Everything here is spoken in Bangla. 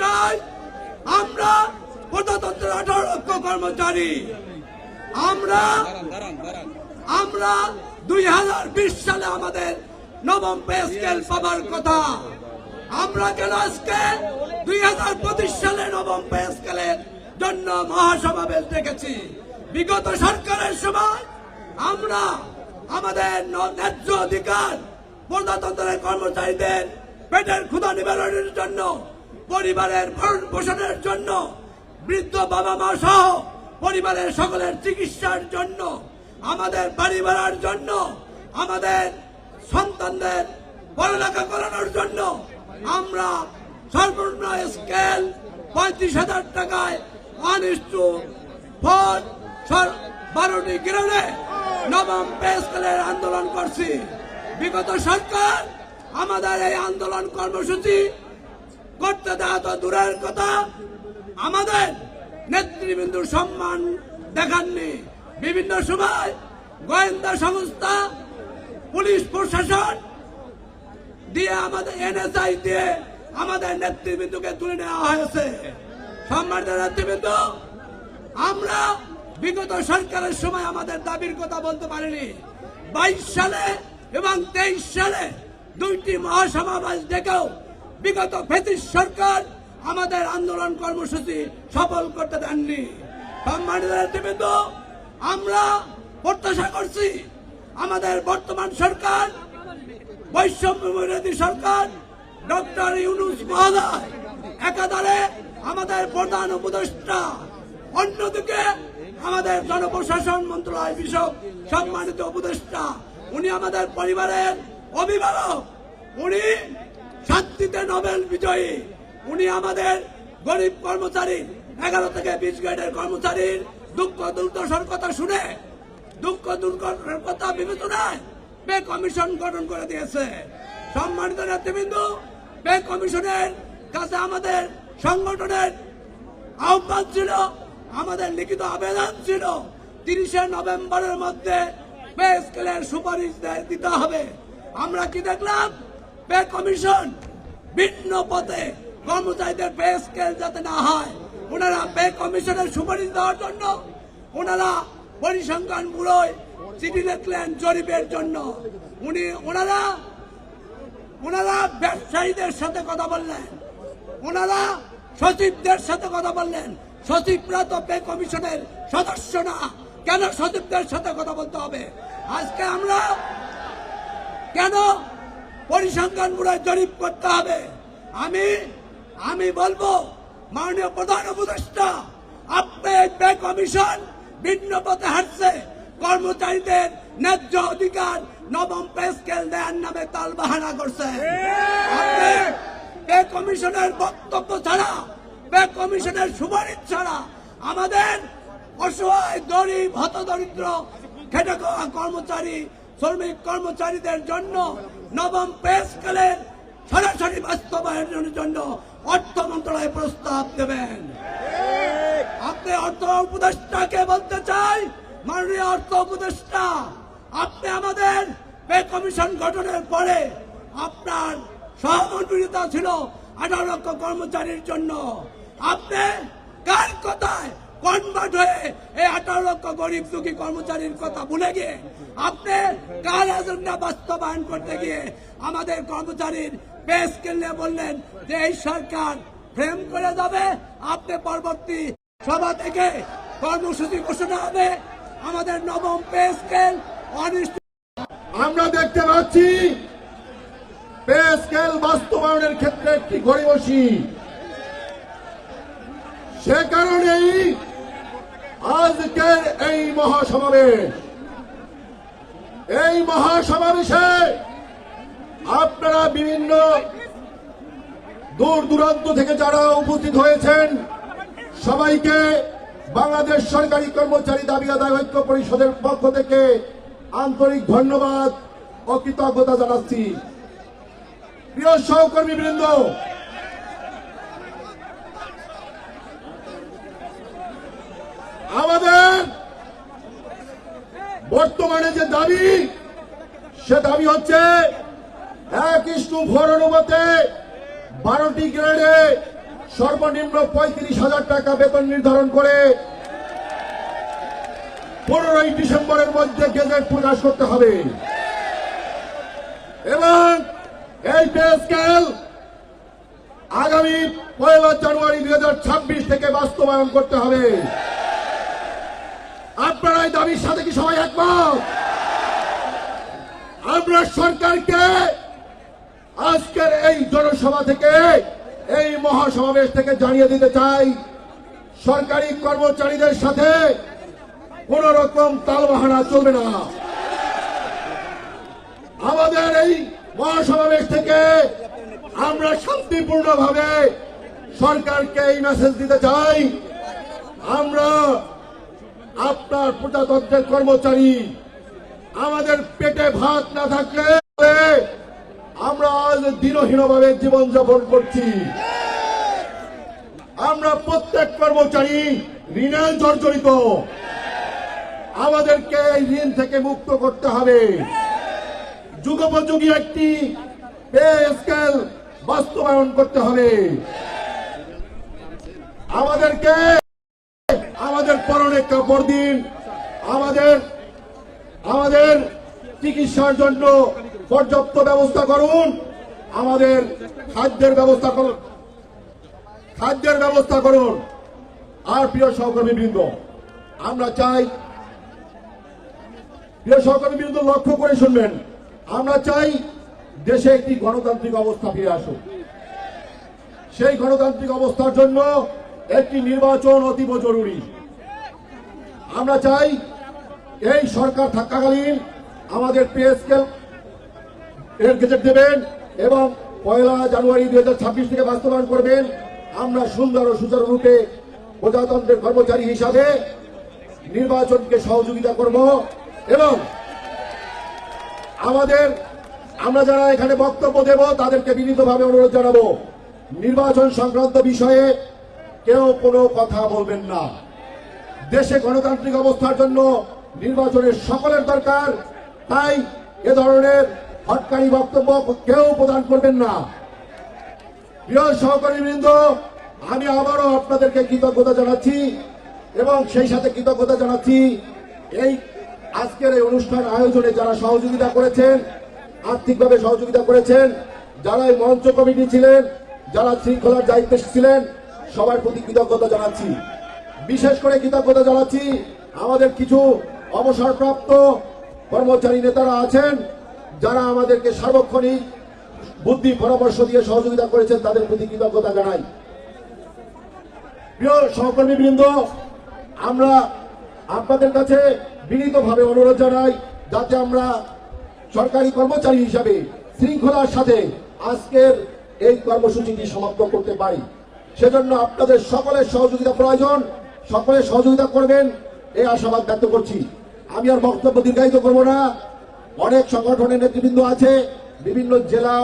চাই, আমরা প্রজাতন্ত্রের আঠারো লক্ষ কর্মচারী। আমরা আমরা দুই হাজার বিশ সালে আমাদের নবম পে স্কেল পাবার কথা। আমরা কেন আজকে দুই হাজার পঁচিশ সালে নবম পে স্কেলের জন্য মহাসমাবেশ দেখেছি বিগত সরকারের সময় আমরা আমাদের ন্যায্য অধিকার প্রজাতন্ত্রের কর্মচারীদের পেটের ক্ষুধা নিবারণের জন্য পরিবারের ভরণ পোষণের জন্য, বৃদ্ধ বাবা মা সহ পরিবারের সকলের চিকিৎসার জন্য, আমাদের বাড়ি ভাড়ার জন্য, আমাদের সন্তানদের পড়ালেখা করানোর জন্য আমরা সর্বনিম্ন স্কেল পঁয়ত্রিশ হাজার টাকায় ওয়ান ইস টু ফোর বারোটি গ্রেডে নবম পে স্কেলের আন্দোলন করছি। বিগত সরকার আমাদের এই আন্দোলন কর্মসূচি করতে দেওয়া তো দূরের কথা, আমাদের নেতৃবৃন্দুর সম্মান দেখাননি। বিভিন্ন সময় গোয়েন্দা সংস্থা, পুলিশ প্রশাসন দিয়ে আমাদের এনএসআই দিয়ে আমাদের নেতৃবৃন্দকে তুলে নেওয়া হয়েছে। সম্মানিত নেতৃবৃন্দ, আমরা বিগত সরকারের সময় আমাদের দাবির কথা বলতে পারিনি। বাইশ সালে এবং তেইশ সালে দুইটি মহাসমাবেশ ডেকেও বিগত ব্রিটিশ সরকার আমাদের আন্দোলন কর্মসূচি সফল করতে দেননি। সম্মানিত আমরা প্রত্যাশা করছি আমাদের বর্তমান সরকার, বৈষম্য বিরোধী সরকার, ডক্টর ইউনুস মহোদয়, একাধারে আমাদের প্রধান উপদেষ্টা, অন্যদিকে আমাদের জনপ্রশাসন মন্ত্রণালয় বিষয়ক সম্মানিত উপদেষ্টা, উনি আমাদের পরিবারের অভিভাবক, উনি শান্তিতে নোবেল বিজয়ী। উনি আমাদের গরিব কর্মচারী, এগারো থেকে বিশ গ্রেডের কর্মচারীর দুঃখ দুর্দশার কথা শুনে, দুঃখ দুর্ঘটনার কথা বিবেচনায় পে কমিশন গঠন করে দিয়েছে। সম্মানিত নেতৃবৃন্দ, পে কমিশনের কাছে আমাদের সংগঠনের আহ্বান ছিল, আমাদের লিখিত আবেদন ছিল, তিরিশে নভেম্বরের মধ্যে পে স্কেলের সুপারিশ দিতে হবে। আমরা কি দেখলাম? পে কমিশন ভিন্ন পথে কর্মচারীদের পে স্কেল যাতে না হয়, ওনারা পে কমিশনের সুপারিশ দেওয়ার জন্য, ওনারা পরিসংখ্যান ব্যুরোয় চিঠি লিখলেন জরিপের জন্য। উনি, ওনারা ওনারা ব্যবসায়ীদের সাথে কথা বললেন, ওনারা সচিবদের সাথে কথা বললেন। সচিবরা তো পে কমিশনের সদস্য না, কেন সচিবদের সাথে কথা বলতে হবে? আজকে আমরা কেন পরিসংখ্যান ব্যুরোয় জরিপ করতে হবে। আমি আমি বলব, মাননীয় প্রধান উপদেষ্টা, আপনি পে কমিশন ভিন্ন পথে হাঁটছে। কর্মচারীদের ন্যায্য অধিকার নবম পে স্কেল দেওয়ার নামে তাল বাহানা করছে। পে কমিশনের বক্তব্য ছাড়া পে কমিশনের সুপারিশ ছাড়া আমাদের অসহায়, গরিব, হতদরিদ্র, খেটে কর্মচারী, শ্রমিক কর্মচারীদের জন্য নবম পে স্কেলের সরাসরি বাস্তবায়নের জন্য অর্থ মন্ত্রণালয় প্রস্তাব দেবেন। আপনি অর্থ উপদেষ্টাকে বলতে চাই? মাননীয় অর্থ উপদেষ্টা, আপনি আমাদের পে কমিশন গঠনের পরে আপনার সহমর্মিতা ছিল আঠারো লক্ষ কর্মচারীর জন্য। আপনি কার কথায় কনভার্ট হয়ে এই আঠারো লক্ষ গরিব দুঃখী কর্মচারীর কথা ভুলে গিয়ে আপনি কার এজেন্ডা বাস্তবায়ন করতে গিয়ে আমাদের কর্মচারীর পে স্কেল বললেন যে এই সরকার ফ্রেম করে যাবে, আপনি পরবর্তী সভা থেকে কর্মসূচি ঘোষণা হবে, আমাদের নবম পে স্কেল অনিষ্ট আমরা দেখতে পাচ্ছি স্কেল বাস্তবায়নের ক্ষেত্রে একটি গড়িবসি সে কারণেই আজকের এই মহাসমাবেশ, এই মহাসমাবেশে আপনারা বিভিন্ন দূর দূরান্ত থেকে যারা উপস্থিত হয়েছেন, সবাইকে বাংলাদেশ সরকারি কর্মচারী দাবি আদায় ঐক্য পরিষদের পক্ষ থেকে আন্তরিক ধন্যবাদ ও কৃতজ্ঞতা জানাচ্ছি। প্রিয় সহকর্মী বৃন্দ আমাদের বর্তমানে যে দাবি, সে দাবি হচ্ছে এক ইস্টু ফোর অনুপাতে বারোটি গ্রেডে সর্বনিম্ন পঁয়ত্রিশ হাজার টাকা বেতন নির্ধারণ করে পনেরোই ডিসেম্বরের মধ্যে গেজেট প্রকাশ করতে হবে। এবং এই পে স্কেল আগামী পয়লা জানুয়ারি দুই হাজার ছাব্বিশ থেকে বাস্তবায়ন করতে হবে। আপনারা দাবির সাথে কি সবাই একমত? আমরা সরকারকে আজকের এই জনসভা থেকে, এই মহাসমাবেশ থেকে জানিয়ে দিতে চাই, সরকারি কর্মচারীদের সাথে কোন রকম তালবাহানা চলবে না। আমাদের এই মহাসমাবেশ থেকে আমরা শান্তিপূর্ণভাবে সরকারকে এই মেসেজ দিতে চাই। আমরা প্রজাতন্ত্রের কর্মচারী, আমাদের পেটে ভাত না থাকলে আমরা আজ দিনহীনভাবে জীবনযাপন করছি। আমরা প্রত্যেক কর্মচারী ঋণে জর্জরিত। আমাদেরকে এই ঋণ থেকে মুক্ত করতে হবে। যুগোপযোগী একটি পে স্কেল বাস্তবায়ন করতে হবে। আমাদেরকে, আমাদের পরনে কাপড় দিন। আমাদের আমাদের চিকিৎসার জন্য পর্যাপ্ত ব্যবস্থা করুন। আমাদের খাদ্যের ব্যবস্থা করুন। খাদ্যের ব্যবস্থা করুন। আর প্রিয় সহকর্মী বৃন্দ আমরা চাই, প্রিয় সহকর্মী বৃন্দ লক্ষ্য করে শুনবেন। আমরা চাই দেশে একটি গণতান্ত্রিক অবস্থা ফিরে আসুক। সেই গণতান্ত্রিক অবস্থার জন্য একটি নির্বাচন অতীব জরুরি। আমরা চাই এই সরকার থাকাকালীন আমাদের পে স্কেল এর গেজেট দেবেন এবং পয়লা জানুয়ারি দুই হাজার ছাব্বিশ থেকে বাস্তবায়ন করবেন। আমরা সুন্দর ও সুচারুরূপে প্রজাতন্ত্রের কর্মচারী হিসাবে নির্বাচনকে সহযোগিতা করব এবং আমাদের, আমরা যারা এখানে বক্তব্য দেব, তাদেরকে বিনীতভাবে অনুরোধ জানাব, নির্বাচন সংক্রান্ত বিষয়ে কেউ কোনো কথা বলবেন না। দেশে গণতান্ত্রিক অবস্থার জন্য নির্বাচনের সকলের দরকার। তাই এ ধরনের হটকারী বক্তব্য কেউ প্রদান করবেন না। প্রিয় সহকারী বৃন্দ, আমি আবারও আপনাদেরকে কৃতজ্ঞতা জানাচ্ছি এবং সেই সাথে কৃতজ্ঞতা জানাচ্ছি এই আজকের এই অনুষ্ঠান আয়োজনে যারা সহযোগিতা করেছেন, আর্থিকভাবে সহযোগিতা করেছেন, যারা এই মঞ্চ কমিটি ছিলেন, যারা শৃঙ্খলার দায়িত্বে ছিলেন, সবার প্রতি কৃতজ্ঞতা জানাচ্ছি। বিশেষ করে কৃতজ্ঞতা জানাচ্ছি আমাদের কিছু অবসরপ্রাপ্ত কর্মচারী নেতারা আছেন, যারা আমাদেরকে সার্বক্ষণিক বুদ্ধি পরামর্শ দিয়ে সহযোগিতা করেছেন, তাদের প্রতি কৃতজ্ঞতা জানাই। প্রিয় সহকর্মী বৃন্দ আমরা আপনাদের কাছে বিনীতভাবে অনুরোধ জানাই, যাতে আমরা সরকারি কর্মচারী হিসাবে শৃঙ্খলার সাথে আজকের এই কর্মসূচিটি সমাপ্ত করতে পারি। সেজন্য আপনাদের সকলের সহযোগিতা প্রয়োজন সকলের সহযোগিতা করবেন, এই আশাবাদ ব্যক্ত করছি। আমি আর বক্তব্য দীর্ঘায়িত করব না। অনেক সংগঠনের নেতৃবৃন্দ আছে বিভিন্ন জেলা